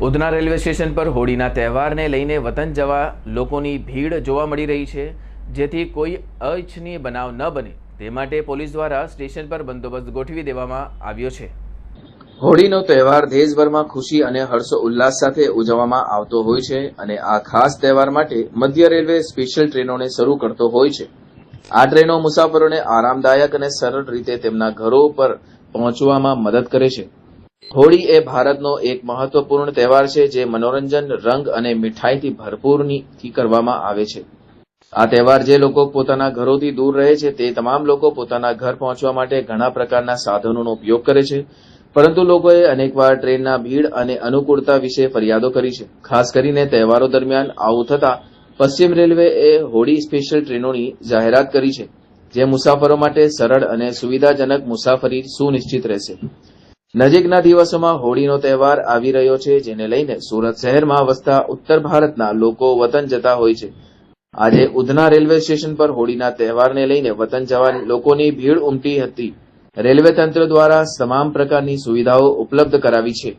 Udhna railway station પર હોળીના તહેવારને લઈને વતન જવા લોકોની ભીડ જોવા મળી રહી છે, જેથી કોઈ અનિચ્છનીય બનાવ ન બને. તે માટે પોલીસ દ્વારા સ્ટેશન પર બંદોબસ્ત ગોઠવી દેવામાં આવ્યો છે. હોળીનો તહેવાર દેશભરમાં ખુશી અને હર્ષો ઉલ્લાસ સાથે ઉજવવામાં આવતો હોય છે અને આ ખાસ તહેવાર માટે મધ્ય રેલવે સ્પેશિયલ ટ્રેનોને શરૂ કરતો હોય છે. આ ટ્રેનો મુસાફરોને આરામદાયક અને સરળ રીતે તેમના ઘરો પર પહોંચવામાં મદદ કરે છે. હોળી એ ભારતનો એક મહત્વપૂર્ણ તહેવાર છે, જે મનોરંજન, રંગ અને મીઠાઈથી ભરપૂરની કરવામાં આવે છે. આ તહેવાર જે લોકો પોતાના ઘરોથી દૂર રહે છે, તે તમામ લોકો પોતાના ઘર પહોંચવા માટે ઘણા પ્રકારના સાધનોનો ઉપયોગ કરે છે. પરંતુ લોકોએ અનેકવાર ટ્રેનના ભીડ અને અનુકૂળતા વિશે ફરિયાદો કરી છે. ખાસ કરીને તહેવારો દરમિયાન આવું થતા પશ્ચિમ રેલવે એ હોળી સ્પેશિયલ ટ્રેનોની જાહેરાત કરી છે, જે મુસાફરો માટે સરળ અને સુવિધાજનક મુસાફરી સુનિશ્ચિત રહેશે. નજીકના દિવસોમાં હોળીનો તહેવાર આવી રહ્યો છે, જેને લઈને સુરત શહેરમાં વસતા ઉત્તર ભારતના લોકો વતન જતા હોય છે. આજે ઉધના રેલવે સ્ટેશન પર હોળીના તહેવારને લઈને વતન જવા લોકોની ભીડ ઉમટી હતી. રેલવે તંત્ર દ્વારા તમામ પ્રકારની સુવિધાઓ ઉપલબ્ધ કરાવી છે.